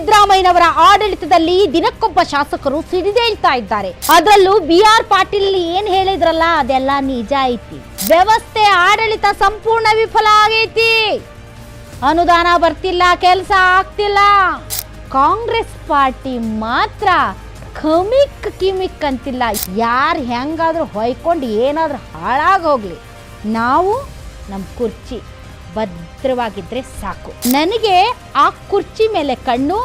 ಸಿದ್ದರಾಮಯ್ಯನವರ ಆಡಳಿತದಲ್ಲಿ ದಿನಕ್ಕೊಬ್ಬ ಶಾಸಕರು ಸಿಡಿದೇಳ್ತಾ ಇದ್ದಾರೆ. ಅದರಲ್ಲೂ ಬಿ ಆರ್ ಪಾಟೀಲ್ ಏನ್ ಹೇಳಿದ್ರಲ್ಲ, ಅದೆಲ್ಲ ನಿಜ ಐತಿ. ವ್ಯವಸ್ಥೆ ಆಡಳಿತ ಸಂಪೂರ್ಣ ವಿಫಲ ಆಗೈತಿ. ಅನುದಾನ ಬರ್ತಿಲ್ಲ, ಕೆಲಸ ಆಗ್ತಿಲ್ಲ. ಕಾಂಗ್ರೆಸ್ ಪಾರ್ಟಿ ಮಾತ್ರ ಕಮಿಕ್ ಕಿಮಿಕ್ ಅಂತಿಲ್ಲ. ಯಾರು ಹೆಂಗಾದ್ರೂ ಹೊಯ್ಕೊಂಡು ಏನಾದ್ರೂ ಹಾಳಾಗಿ ಹೋಗ್ಲಿ. ನಾವು ನಮ್ಮ ಕುರ್ಚಿ. ಭದ್ರವಾಗಿದ್ರೆ ಸಾಕು. ನನಗೆ ಆ ಕುರ್ಚಿ ಮೇಲೆ ಕಣ್ಣು,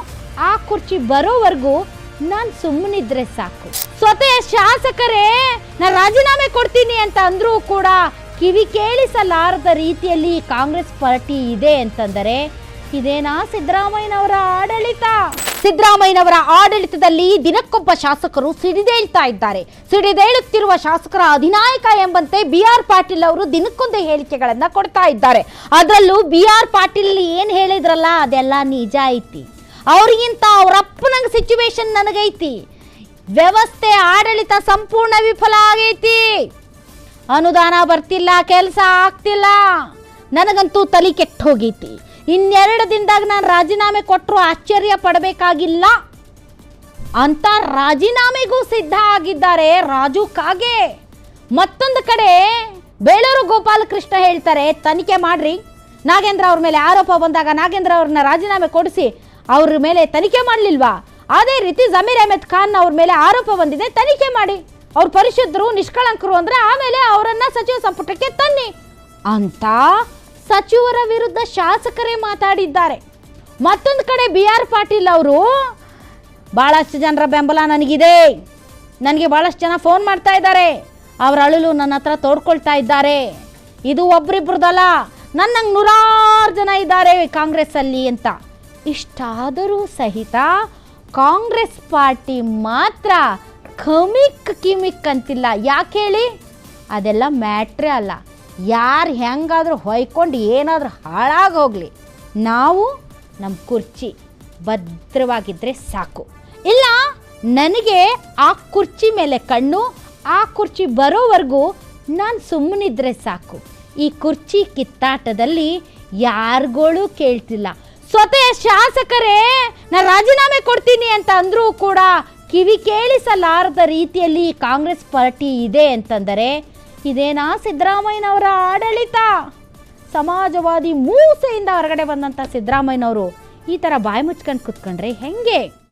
ಆ ಕುರ್ಚಿ ಬರೋವರೆಗೂ ನಾನು ಸುಮ್ಮನಿದ್ರೆ ಸಾಕು. ಸ್ವತಃ ಶಾಸಕರೇ ನಾನು ರಾಜೀನಾಮೆ ಕೊಡ್ತೀನಿ ಅಂತ ಅಂದ್ರೂ ಕೂಡ ಕಿವಿ ಕೇಳಿಸಲಾರದ ರೀತಿಯಲ್ಲಿ ಕಾಂಗ್ರೆಸ್ ಪಾರ್ಟಿ ಇದೆ ಅಂತಂದರೆ, ಇದೇನಾ ಸಿದ್ದರಾಮಯ್ಯನವರ ಆಡಳಿತ? ಸಿದ್ದರಾಮಯ್ಯನವರ ಆಡಳಿತದಲ್ಲಿ ದಿನಕ್ಕೊಬ್ಬ ಶಾಸಕರು ಸಿಡಿದೇಳ್ತಾ ಇದ್ದಾರೆ. ಸಿಡಿದೇಳುತ್ತಿರುವ ಶಾಸಕರ ಅಧಿನಾಯಕ ಎಂಬಂತೆ ಬಿ ಆರ್ ಪಾಟೀಲ್ ಅವರು ದಿನಕ್ಕೊಂದು ಹೇಳಿಕೆಗಳನ್ನ ಕೊಡ್ತಾ ಇದ್ದಾರೆ. ಅದರಲ್ಲೂ ಬಿ ಆರ್ ಪಾಟೀಲ್ ಏನ್ ಹೇಳಿದ್ರಲ್ಲ, ಅದೆಲ್ಲ ನಿಜ ಐತಿ. ಅವ್ರಿಗಿಂತ ಅವರಪ್ಪ ನಂಗೆ ಸಿಚುವೇಶನ್ ನನಗೈತಿ. ವ್ಯವಸ್ಥೆ, ಆಡಳಿತ ಸಂಪೂರ್ಣ ವಿಫಲ ಆಗೈತಿ. ಅನುದಾನ ಬರ್ತಿಲ್ಲ, ಕೆಲಸ ಆಗ್ತಿಲ್ಲ. ನನಗಂತೂ ತಲೆ ಕೆಟ್ಟ ಹೋಗೈತಿ. ಇನ್ನೆರಡು ದಿನದಾಗ ನಾನು ರಾಜೀನಾಮೆ ಕೊಟ್ಟರು ಆಶ್ಚರ್ಯ ಪಡಬೇಕಾಗಿಲ್ಲ. ಅಂತ ರಾಜೀನಾಮೆಗೂ ಸಿದ್ಧ ಆಗಿದ್ದಾರೆ ರಾಜು ಕಾಗೆ. ಮತ್ತೊಂದು ಕಡೆ ಬೇಳೂರು ಗೋಪಾಲಕೃಷ್ಣ ಹೇಳ್ತಾರೆ, ತನಿಖೆ ಮಾಡ್ರಿ. ನಾಗೇಂದ್ರ ಅವ್ರ ಮೇಲೆ ಆರೋಪ ಬಂದಾಗ ನಾಗೇಂದ್ರ ಅವ್ರನ್ನ ರಾಜೀನಾಮೆ ಕೊಡಿಸಿ ಅವ್ರ ಮೇಲೆ ತನಿಖೆ ಮಾಡಲಿಲ್ವಾ? ಅದೇ ರೀತಿ ಜಮೀರ್ ಅಹಮದ್ ಖಾನ್ ಅವ್ರ ಮೇಲೆ ಆರೋಪ ಬಂದಿದೆ, ತನಿಖೆ ಮಾಡಿ. ಅವ್ರ ಪರಿಶುದ್ಧರು, ನಿಷ್ಕಳಂಕರು ಅಂದ್ರೆ ಆಮೇಲೆ ಅವರನ್ನ ಸಚಿವ ಸಂಪುಟಕ್ಕೆ ತನ್ನಿ. ಅಂತ ಸಚಿವರ ವಿರುದ್ಧ ಶಾಸಕರೇ ಮಾತಾಡಿದ್ದಾರೆ. ಮತ್ತೊಂದು ಕಡೆ ಬಿ ಆರ್ ಪಾಟೀಲ್ ಅವರು ಭಾಳಷ್ಟು ಜನರ ಬೆಂಬಲ ನನಗಿದೆ. ನನಗೆ ಭಾಳಷ್ಟು ಜನ ಫೋನ್ ಮಾಡ್ತಾ ಇದ್ದಾರೆ. ಅವರ ಅಳಲು ನನ್ನ ಹತ್ರ ತೋಡ್ಕೊಳ್ತಾ ಇದ್ದಾರೆ. ಇದು ಒಬ್ರಿಬ್ರದಲ್ಲ, ನನ್ನಂಗೆ ನೂರಾರು ಜನ ಇದ್ದಾರೆ ಕಾಂಗ್ರೆಸ್ಸಲ್ಲಿ ಅಂತ. ಇಷ್ಟಾದರೂ ಸಹಿತ ಕಾಂಗ್ರೆಸ್ ಪಾರ್ಟಿ ಮಾತ್ರ ಕಮಿಕ್ ಕಿಮಿಕ್ ಅಂತಿಲ್ಲ. ಯಾಕೆ ಹೇಳಿ? ಅದೆಲ್ಲ ಮ್ಯಾಟ್ರೇ ಅಲ್ಲ. ಯಾರು ಹೆಂಗಾದರೂ ಹೊಯ್ಕೊಂಡು ಏನಾದರೂ ಹಾಳಾಗಿ ಹೋಗಲಿ ನಾವು ನಮ್ಮ ಕುರ್ಚಿ ಭದ್ರವಾಗಿದ್ದರೆ ಸಾಕು. ಇಲ್ಲ, ನನಗೆ ಆ ಕುರ್ಚಿ ಮೇಲೆ ಕಣ್ಣು, ಆ ಕುರ್ಚಿ ಬರೋವರೆಗೂ ನಾನು ಸುಮ್ಮನಿದ್ರೆ ಸಾಕು. ಈ ಕುರ್ಚಿ ಕಿತ್ತಾಟದಲ್ಲಿ ಯಾರುಗಳು ಕೇಳ್ತಿಲ್ಲ. ಸ್ವತಃ ಶಾಸಕರೇ ನಾನು ರಾಜೀನಾಮೆ ಕೊಡ್ತೀನಿ ಅಂತ ಅಂದರೂ ಕೂಡ ಕಿವಿ ಕೇಳಿಸಲಾರದ ರೀತಿಯಲ್ಲಿ ಕಾಂಗ್ರೆಸ್ ಪಾರ್ಟಿ ಇದೆ ಅಂತಂದರೆ ಇದೇನಾ ಸಿದ್ದರಾಮಯ್ಯನವರ ಆಡಳಿತ. ಸಮಾಜವಾದಿ ಮೂಸೆಯಿಂದ ಹೊರಗಡೆ ಬಂದಂಥ ಸಿದ್ದರಾಮಯ್ಯನವರು ಈ ಥರ ಬಾಯಿ ಮುಚ್ಕೊಂಡು ಕುತ್ಕೊಂಡ್ರೆ ಹೆಂಗೆ?